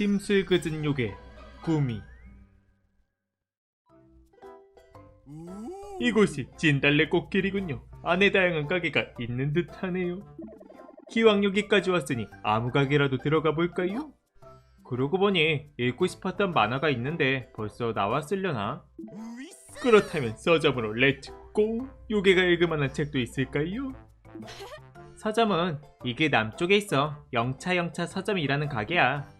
심술그진 요괴 구미 이곳이 진달래 꽃길이군요. 안에 다양한 가게가 있는 듯하네요. 기왕 여기까지 왔으니 아무 가게라도 들어가 볼까요? 그러고 보니 읽고 싶었던 만화가 있는데 벌써 나왔으려나? 그렇다면 서점으로 렛츠고! 요괴가 읽을 만한 책도 있을까요? 서점은 이게 남쪽에 있어 영차영차 서점이라는 가게야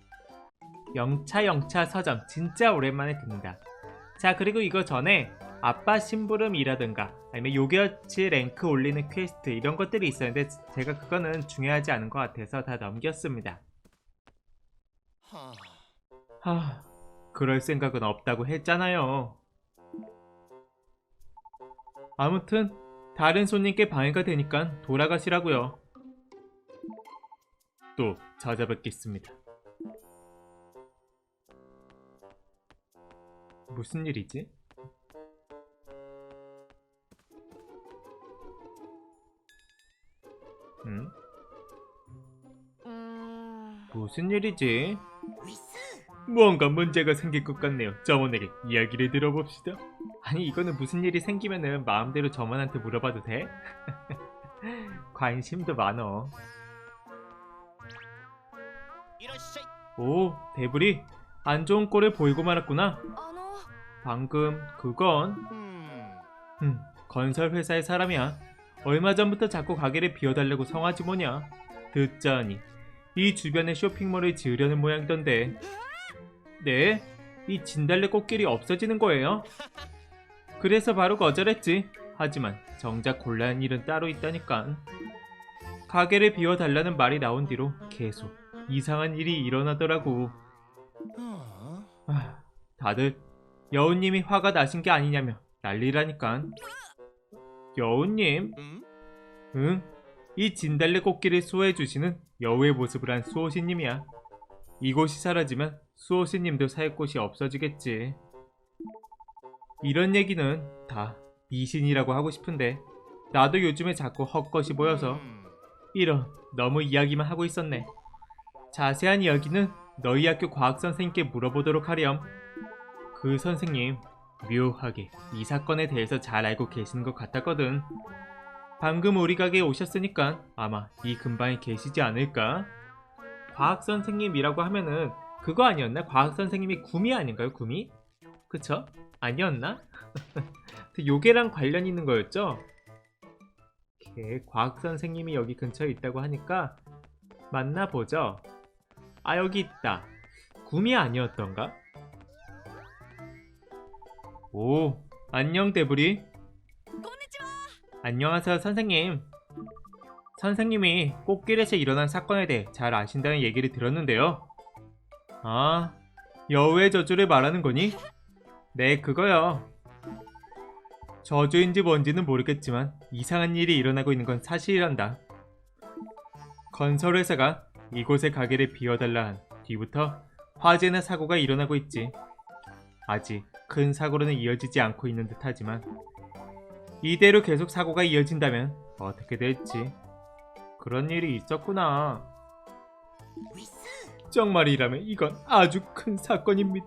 영차영차 서점 진짜 오랜만에 듣는다 자 그리고 이거 전에 아빠 심부름이라든가 아니면 요괴어치 랭크 올리는 퀘스트 이런 것들이 있었는데 제가 그거는 중요하지 않은 것 같아서 다 넘겼습니다 하... 그럴 생각은 없다고 했잖아요 아무튼 다른 손님께 방해가 되니까 돌아가시라고요. 또 찾아뵙겠습니다. 무슨 일이지? 응? 무슨 일이지? 무언가 문제가 생길 것 같네요. 점원에게 이야기를 들어봅시다. 아니 이거는 무슨 일이 생기면은 마음대로 점원한테 물어봐도 돼? 관심도 많어. 오, 대불이 안 좋은 꼴을 보이고 말았구나. 방금 그건 음, 건설 회사의 사람이야. 얼마 전부터 자꾸 가게를 비워달라고 성하지 뭐냐. 듣자니 이 주변에 쇼핑몰을 지으려는 모양이던데. 네, 이 진달래 꽃길이 없어지는 거예요. 그래서 바로 거절했지. 하지만 정작 곤란한 일은 따로 있다니까. 가게를 비워달라는 말이 나온 뒤로 계속 이상한 일이 일어나더라고. 아, 다들 여우님이 화가 나신 게 아니냐며 난리라니까. 여우님? 응? 이 진달래 꽃길을 수호해주시는 여우의 모습을 한 수호신님이야. 이곳이 사라지면 수호신님도 살 곳이 없어지겠지. 이런 얘기는 다 미신이라고 하고 싶은데 나도 요즘에 자꾸 헛것이 보여서 이런 너무 이야기만 하고 있었네. 자세한 이야기는 너희 학교 과학 선생님께 물어보도록 하렴. 그 선생님 묘하게 이 사건에 대해서 잘 알고 계시는 것 같았거든. 방금 우리 가게에 오셨으니까 아마 이 근방에 계시지 않을까? 과학 선생님이라고 하면은 그거 아니었나? 과학 선생님이 구미 아닌가요? 구미? 그쵸? 아니었나? 그 요괴랑 관련 있는 거였죠? 오케이, 과학 선생님이 여기 근처에 있다고 하니까 만나보죠. 아 여기 있다. 구미 아니었던가? 오 안녕 데브리. 안녕하세요 선생님. 선생님이 꽃길에서 일어난 사건에 대해 잘 아신다는 얘기를 들었는데요. 아 여우의 저주를 말하는 거니? 네 그거요. 저주인지 뭔지는 모르겠지만 이상한 일이 일어나고 있는 건 사실이란다. 건설회사가 이곳의 가게를 비워달라 한 뒤부터 화재나 사고가 일어나고 있지. 아직 큰 사고로는 이어지지 않고 있는 듯하지만 이대로 계속 사고가 이어진다면 어떻게 될지 그런 일이 있었구나. 정말이라면 이건 아주 큰 사건입니다.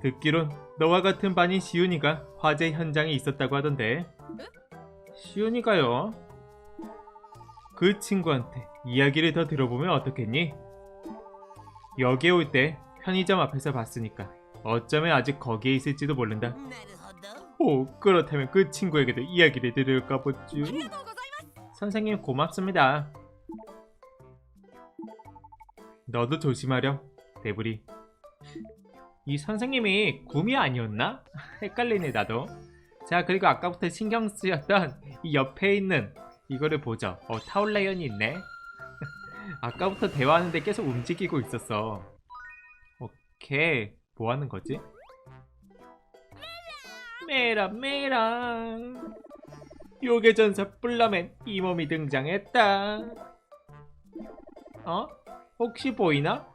듣기론 너와 같은 반인 시윤이가 화재 현장에 있었다고 하던데. 시윤이가요? 그 친구한테 이야기를 더 들어보면 어떻겠니? 여기에 올 때 편의점 앞에서 봤으니까 어쩌면 아직 거기에 있을지도 모른다. 오, 그렇다면 그 친구에게도 이야기를 들을까 보죠. 선생님 고맙습니다. 너도 조심하렴, 데브리. 이 선생님이 구미 아니었나? 헷갈리네 나도. 자 그리고 아까부터 신경 쓰였던 이 옆에 있는 이거를 보죠. 어 타올레연이 있네. 아까부터 대화하는데 계속 움직이고 있었어. 오케이. 뭐 하는 거지? 메라 메라 요괴 전사 뿔라맨 이 몸이 등장했다. 어? 혹시 보이나?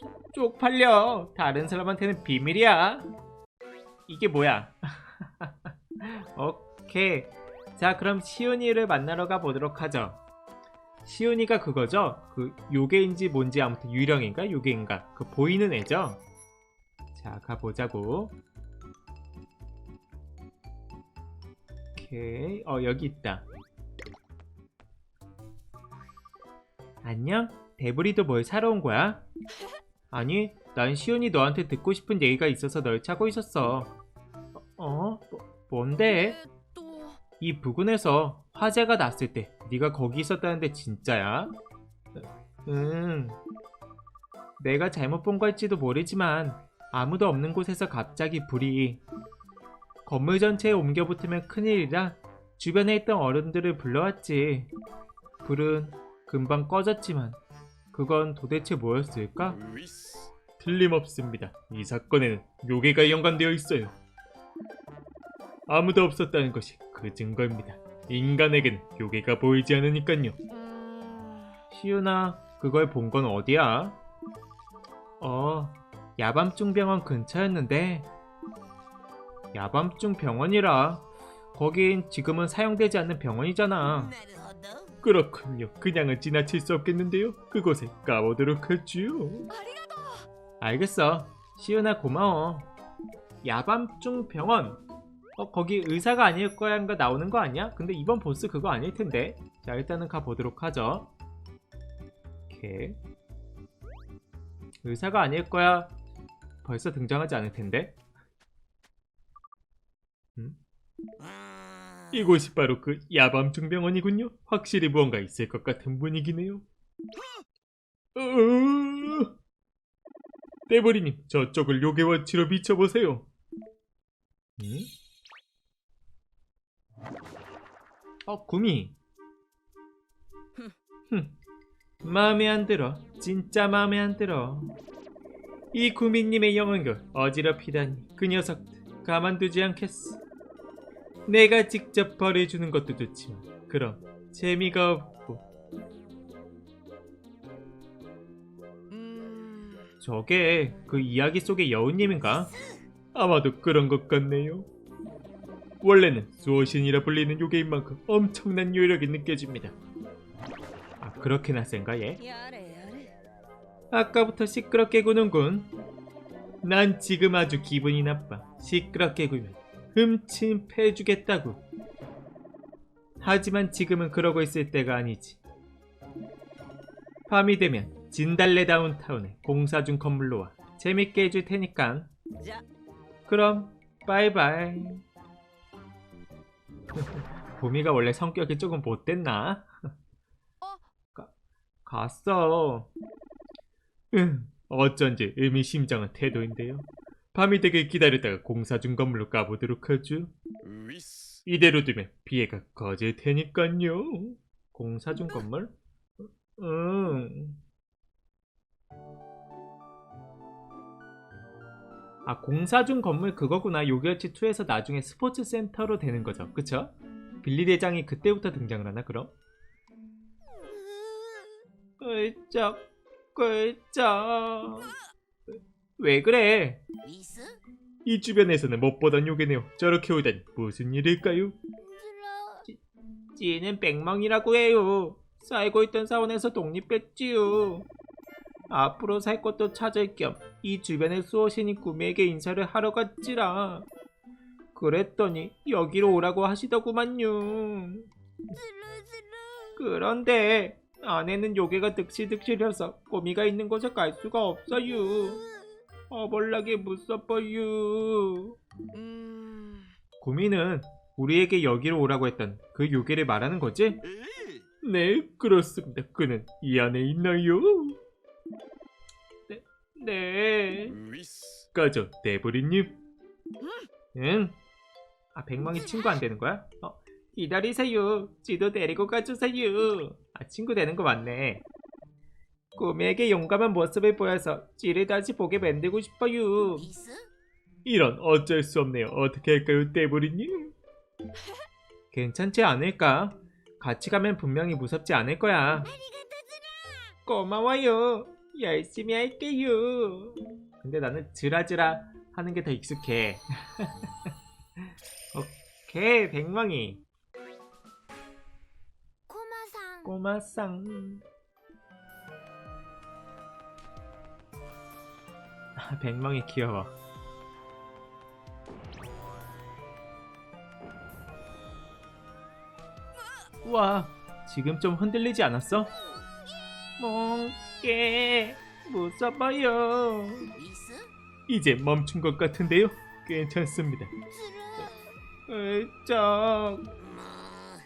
쪽- 쪽팔려. 다른 사람한테는 비밀이야. 이게 뭐야? 오케이. 자, 그럼 시은이를 만나러 가보도록 하죠. 시윤이가 그거죠? 그 요괴인지 뭔지 아무튼 유령인가 요괴인가 그 보이는 애죠? 자 가보자고 오케이 어 여기 있다 안녕? 데브리도 뭘 사러 온 거야? 아니 난 시윤이 너한테 듣고 싶은 얘기가 있어서 널 찾고 있었어 어? 어? 뭐, 뭔데? 그 이 부근에서 화재가 났을 때 네가 거기 있었다는데 진짜야? 응. 내가 잘못 본 걸지도 모르지만 아무도 없는 곳에서 갑자기 불이 건물 전체에 옮겨 붙으면 큰일이라 주변에 있던 어른들을 불러왔지. 불은 금방 꺼졌지만 그건 도대체 뭐였을까? 틀림없습니다. 이 사건에는 요괴가 연관되어 있어요. 아무도 없었다는 것이 그 증거입니다. 인간에겐 요괴가 보이지 않으니깐요. 시윤아, 그걸 본 건 어디야? 어, 야밤중병원 근처였는데 야밤중병원이라 거긴 지금은 사용되지 않는 병원이잖아. 그렇군요. 그냥은 지나칠 수 없겠는데요. 그곳에 까보도록 하지요. 알겠어. 시윤아 고마워. 야밤중병원 어 거기 의사가 아닐 거야가 나오는 거 아니야? 근데 이번 보스 그거 아닐 텐데. 자 일단은 가 보도록 하죠. 오케이. 의사가 아닐 거야. 벌써 등장하지 않을 텐데. うーん 이곳이 바로 그 야밤중 병원이군요. 확실히 무언가 있을 것 같은 분위기네요. 으... 떼버리님, 저쪽을 요괴워치로 비춰보세요. 응? 어, 구미. 흠, 마음에 안 들어. 진짜 마음에 안 들어. 이 구미님의 영혼을 어지럽히다니 그 녀석 가만두지 않겠어. 내가 직접 벌해주는 것도 좋지만 그럼 재미가 없고 うーん 저게 그 이야기 속의 여우님인가? 아마도 그런 것 같네요. 원래는 수호신이라 불리는 요괴인 만큼 엄청난 요력이 느껴집니다. 아 그렇게나 센가 얘? 아까부터 시끄럽게 구는군. 난 지금 아주 기분이 나빠. 시끄럽게 구면 흠침 패주겠다고. 하지만 지금은 그러고 있을 때가 아니지. 밤이 되면 진달래 다운타운에 공사 중 건물로 와 재밌게 해줄 테니까. 그럼 바이바이. 보미가 원래 성격이 조금 못됐나? 어? 가, 갔어. 응, 어쩐지 의미심장한 태도인데요. 밤이 되길 기다렸다가 공사 중 건물로 가보도록 하죠. 이대로 두면 피해가 커질 테니까요. 공사 중 건물? 응. 아 공사중 건물 그거구나 요결치 2에서 나중에 스포츠 센터로 되는 거죠 그쵸? 빌리 대장이 그때부터 등장을 하나 그럼? 꿀쩍 꿀쩍 왜 그래? 이 주변에서는 못 보던 요괴네요 저렇게 오다니 무슨 일일까요? 지는 백멍이라고 해요 살고 있던 사원에서 독립했지요 앞으로 살 것도 찾을 겸 이 주변에 수호신이 구미에게 인사를 하러 갔지라. 그랬더니 여기로 오라고 하시더구만요. 그런데 안에는 요괴가 득실득실해서 꼬미가 있는 곳에 갈 수가 없어요. 어벌나게 무섭어요. 꼬미는 우리에게 여기로 오라고 했던 그 요괴를 말하는 거지? 네, 그렇습니다. 그는 이 안에 있나요? 네. 꺼져, 대보리님. 음. 응. 아, 백망이 친구 안 되는 거야? 어, 기다리세요. 지도 데리고 가주세요. 아, 친구 되는 거 맞네. 꿈에게 용감한 모습을 보여서 지를 다시 보게 만들고 싶어요. 이런 어쩔 수 없네요. 어떻게 할까요, 대보리님? 괜찮지 않을까? 같이 가면 분명히 무섭지 않을 거야. 고마워요. 열심히 할게요. 근데 나는 지라지라 하는 게 더 익숙해. 오케이, 백망이. 꼬마상. 꼬마상. 아, 백망이 귀여워. 우와, 지금 좀 흔들리지 않았어? 멍. 게, 무서워요. 이제 멈춘 것 같은데요? 괜찮습니다. 으쩍. 뭐.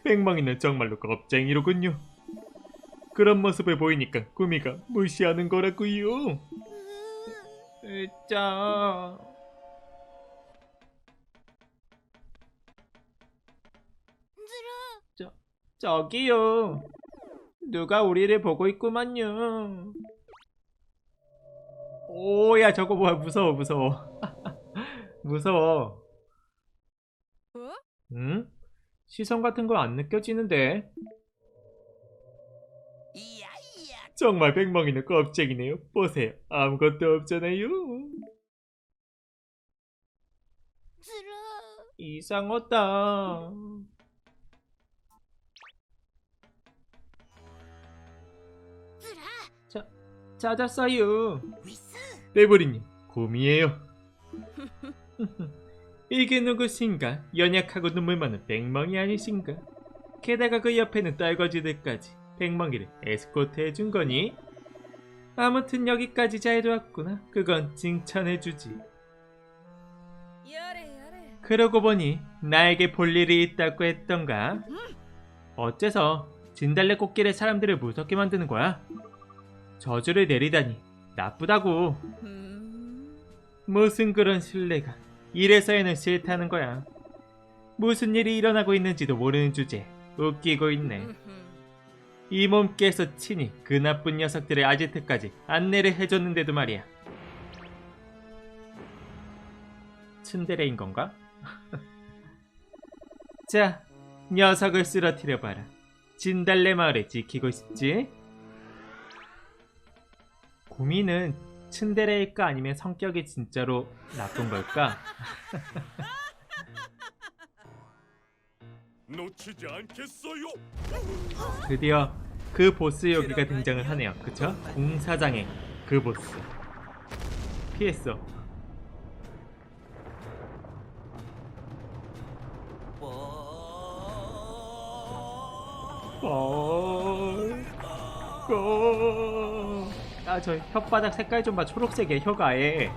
백망이는 정말로 겁쟁이로군요. 그런 모습을 보이니까 꾸미가 무시하는 거라고요. 으쩍. 저기요. 누가 우리를 보고 있구만요. 오야 저거 뭐야 무서워 무서워. 무서워. 어? 응? 시선 같은 거 안 느껴지는데. 정말 백망이는 껍질이네요. 보세요. 아무것도 없잖아요. 이상하다. 찾았어요. 위스. 레버리님, 곰이에요. 이게 누구신가? 연약하고 눈물 많은 백멍이 아니신가? 게다가 그 옆에는 딸거지들까지 백멍이를 에스코트 해준 거니? 아무튼 여기까지 잘 도왔구나. 그건 칭찬해주지. 그러고 보니 나에게 볼 일이 있다고 했던가? 어째서 진달래 꽃길에 사람들을 무섭게 만드는 거야? 저주를 내리다니 나쁘다고. 음. 무슨 그런 신뢰가 이래서에는 싫다는 거야. 무슨 일이 일어나고 있는지도 모르는 주제 웃기고 있네. 이 몸께서 친히 그 나쁜 녀석들의 아지트까지 안내를 해줬는데도 말이야. 츤데레인 건가? 자, 녀석을 쓰러뜨려 봐라. 진달래 마을을 지키고 싶지? 고민은 츤데레일까 아니면 성격이 진짜로 나쁜 걸까? 놓치지 않겠어요. 드디어 그 보스 여기가 등장을 하네요. 그쵸? 공사장의 그 보스. 피했어. 어... 어... 아, 저 혓바닥 색깔 좀 봐. 초록색이야, 혀가 아예.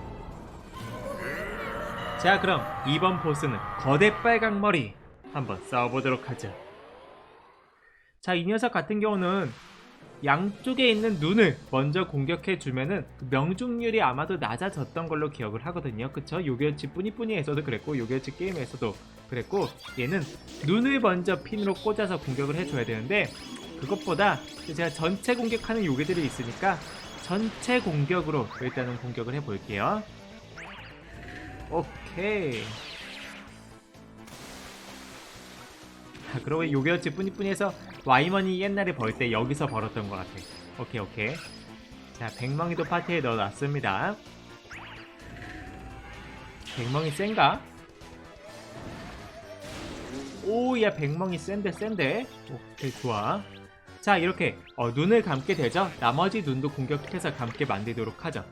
자, 그럼 이번 보스는 거대 빨강머리 한번 싸워보도록 하죠. 자, 이 녀석 같은 경우는 양쪽에 있는 눈을 먼저 공격해 주면은 그 명중률이 아마도 낮아졌던 걸로 기억을 하거든요. 그쵸? 요괴치 뿌니뿌니에서도 그랬고 요괴치 게임에서도 그랬고 얘는 눈을 먼저 핀으로 꽂아서 공격을 해줘야 되는데 그것보다 제가 전체 공격하는 요괴들이 있으니까 전체 공격으로 일단은 공격을 해볼게요. 오케이. 자, 그러고 요괴어치 뿌니뿌니에서 와이먼이 옛날에 벌 때 여기서 벌었던 것 같아. 오케이, 오케이. 자, 백멍이도 파티에 넣어놨습니다. 백멍이 센가? 오, 야, 백멍이 센데, 센데? 오케이, 좋아. 자, 이렇게 어, 눈을 감게 되죠? 나머지 눈도 공격해서 감게 만들도록 하죠.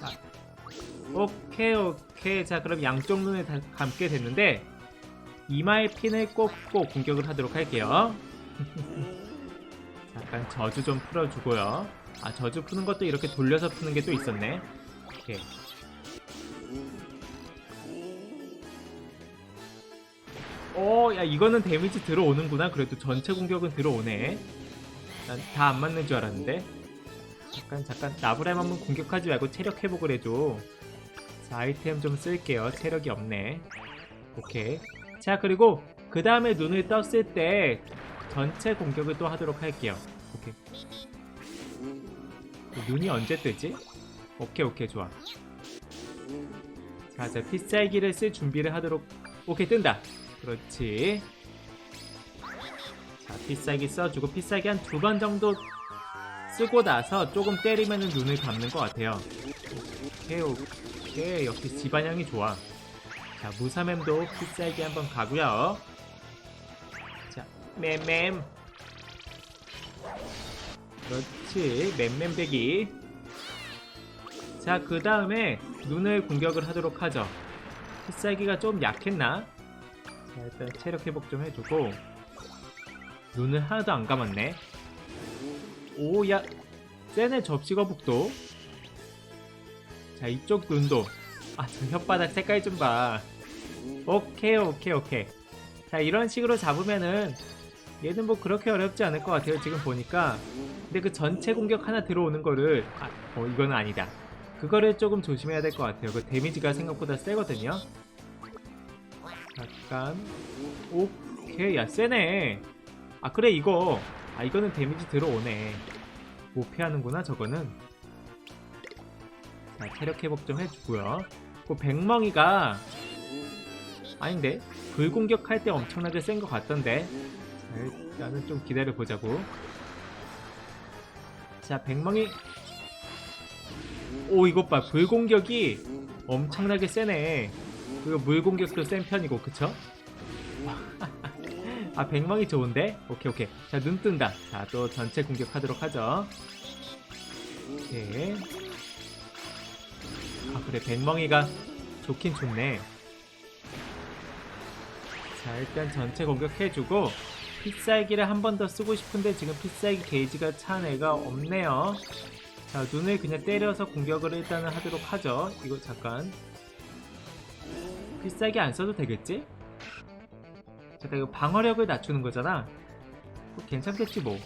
자, 오케이, 오케이. 자, 그럼 양쪽 눈을 다 감게 됐는데, 이마에 핀을 꽂고 공격을 하도록 할게요. 잠깐 저주 좀 풀어주고요. 아 저주 푸는 것도 이렇게 돌려서 푸는 게 또 있었네. 오케이. 오, 야 이거는 데미지 들어오는구나. 그래도 전체 공격은 들어오네. 난 다 안 맞는 줄 알았는데. 잠깐 잠깐 나브라임 한번 공격하지 말고 체력 회복을 해줘. 자 아이템 좀 쓸게요. 체력이 없네. 오케이. 자 그리고 그 다음에 눈을 떴을 때 전체 공격을 또 하도록 할게요. 오케이. 눈이 언제 뜨지? 오케이 오케이 좋아. 자 이제 필살기를 쓸 준비를 하도록 오케이 뜬다. 그렇지. 자 필살기 써주고 필살기 한 두 번 정도 쓰고 나서 조금 때리면 눈을 감는 것 같아요. 오케이 오케이 역시 집안향이 좋아. 자, 무사mem도 필살기 한번 가고요. 자, 맴맴 그렇지 맴맴배기 자 그 다음에 눈을 공격을 하도록 하죠 필살기가 좀 약했나? 자 일단 체력 회복 좀 해주고. 눈을 하나도 안 감았네. 오야 쟤네 접시 거북도. 자 이쪽 눈도. 아 저 혓바닥 색깔 좀봐. 오케이 오케이 오케이. 자 이런 식으로 잡으면은 얘는 뭐 그렇게 어렵지 않을 것 같아요 지금 보니까. 근데 그 전체 공격 하나 들어오는 거를 아, 어 이거는 아니다. 그거를 조금 조심해야 될 것 같아요. 그 데미지가 생각보다 세거든요 잠깐 오케이. 야 세네. 아 그래 이거. 아 이거는 데미지 들어오네. 못 피하는구나 저거는. 자 체력 회복 좀 해주고요. 그 백멍이가 아닌데? 불공격할 때 엄청나게 센 것 같던데? 자, 일단은 좀 기다려 보자고. 자 백멍이. 오 이것 봐. 불공격이 엄청나게 세네 그리고 물공격도 센 편이고 그쵸? 아 백멍이 좋은데? 오케이 오케이. 자 눈 뜬다. 자 또 전체 공격하도록 하죠. 오케이. 아 그래. 백멍이가 좋긴 좋네. 자 일단 전체 공격해주고 필살기를 한 번 더 쓰고 싶은데 지금 필살기 게이지가 찬 애가 없네요. 자 눈을 그냥 때려서 공격을 일단은 하도록 하죠. 이거 잠깐 필살기 안 써도 되겠지? 잠깐 이거 방어력을 낮추는 거잖아. 뭐 괜찮겠지 뭐.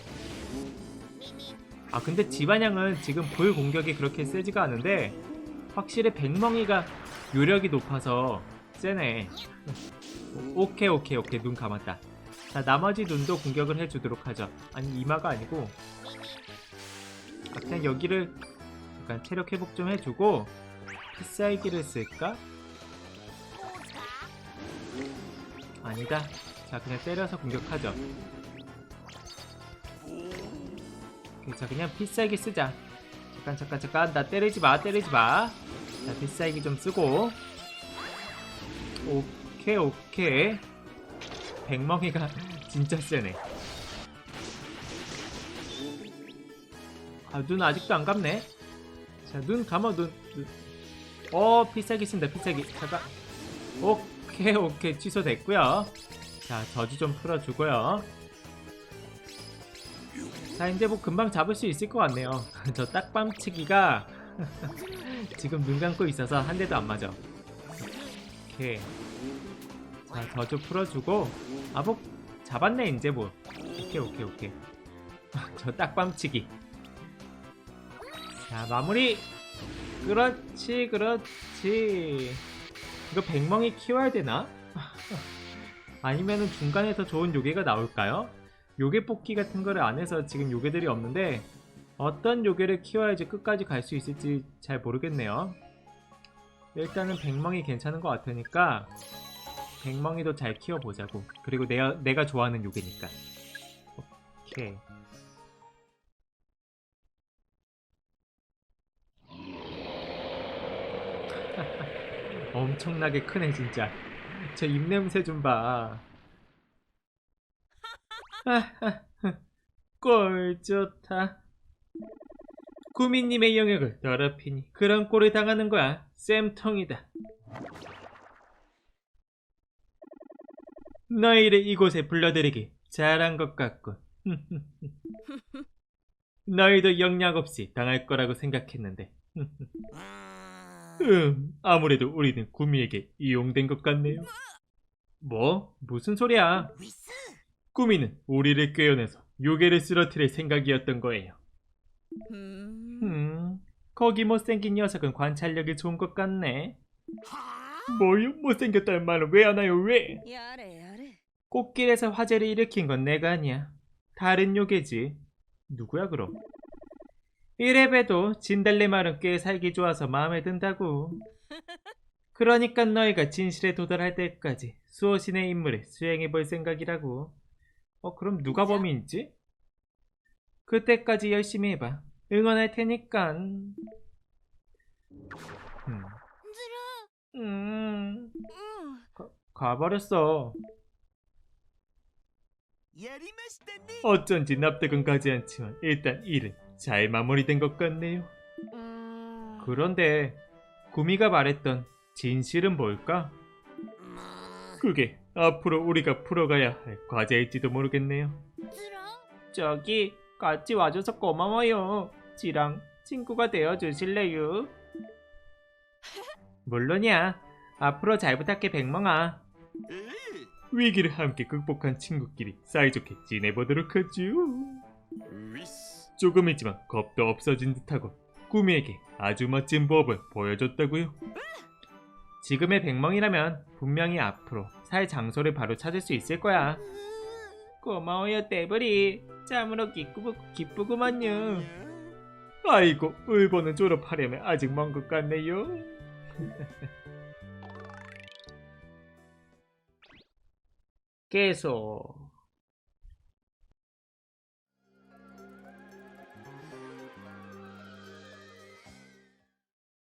아 근데 지반향은 지금 불 공격이 그렇게 세지가 않은데 확실히 백멍이가 요력이 높아서 세네. 오케이 오케이 오케이. 눈 감았다. 자 나머지 눈도 공격을 해주도록 하죠. 아니 이마가 아니고. 아, 그냥 여기를 약간 체력 회복 좀 해주고 필살기를 쓸까? 아니다. 자 그냥 때려서 공격하죠. 자 그냥 필살기 쓰자. 잠깐 잠깐 잠깐. 나 때리지 마 때리지 마 자 필살기 좀 쓰고. 오케이 오케이. 백멍이가 진짜 세네. 아 눈 아직도 안 감네? 자 눈 감아 눈, 눈. 어 필살기 쓴다 필살기. 잠깐. 오케이 오케이 취소됐고요. 자 저주 좀 풀어주고요. 자 이제 뭐 금방 잡을 수 있을 것 같네요. 저 딱밤치기가 지금 눈 감고 있어서 한 대도 안 맞아. 오케이. 자 저주 풀어주고. 아뭐 잡았네 이제 뭐. 오케이 오케이 오케이. 저 딱밤치기. 자 마무리. 그렇지 그렇지 이거 백멍이 키워야 되나? 아니면은 중간에 더 좋은 요괴가 나올까요? 요괴 뽑기 같은 거를 안 해서 지금 요괴들이 없는데 어떤 요괴를 키워야지 끝까지 갈 수 있을지 잘 모르겠네요. 일단은 백멍이 괜찮은 것 같으니까 백멍이도 잘 키워보자고. 그리고 내가, 내가 좋아하는 요괴니까. 오케이. 엄청나게 크네 진짜. 저 입냄새 좀 봐. 꼴 좋다. 구미님의 영역을 더럽히니 그런 꼴을 당하는 거야. 쌤통이다. 너희를 이곳에 불러들이기 잘한 것 같군. 너희도 영락 없이 당할 거라고 생각했는데. 음, 아무래도 우리는 구미에게 이용된 것 같네요. 뭐? 무슨 소리야? 꾸미는 우리를 꿰어내서 요괴를 쓰러뜨릴 생각이었던 거예요. 음 음, 거기 못생긴 녀석은 관찰력이 좋은 것 같네. 하 뭐요? 못생겼다는 말은 왜안 와요? 왜? 꽃길에서 화제를 일으킨 건 내가 아니야. 다른 요괴지. 누구야 그럼? 이래봬도 진달래 말은 꽤 살기 좋아서 마음에 든다고. 그러니까 너희가 진실에 도달할 때까지 수호신의 임무를 수행해 볼 생각이라고. 어 그럼 누가 범인이지? 그때까지 열심히 해봐. 응원할 테니까. 음. 음. 응 가버렸어. 어쩐지 납득은 가지 않지만 일단 일은 잘 마무리된 것 같네요. 음. 그런데 구미가 말했던 진실은 뭘까? 그게 앞으로 우리가 풀어가야 할 과제일지도 모르겠네요. 저기 같이 와줘서 고마워요. 지랑 친구가 되어 주실래요? 물론이야. 앞으로 잘 부탁해 백멍아. 위기를 함께 극복한 친구끼리 사이좋게 지내보도록 하죠. 조금이지만 겁도 없어진 듯하고 꾸미에게 아주 멋진 법을 보여줬다고요. 지금의 백멍이라면 분명히 앞으로 살 장소를 바로 찾을 수 있을 거야. 고마워요 떼버리. 참으로 기쁘고 기쁘구만요. 아이고 울보는 졸업하려면 아직 먼 것 같네요. 계속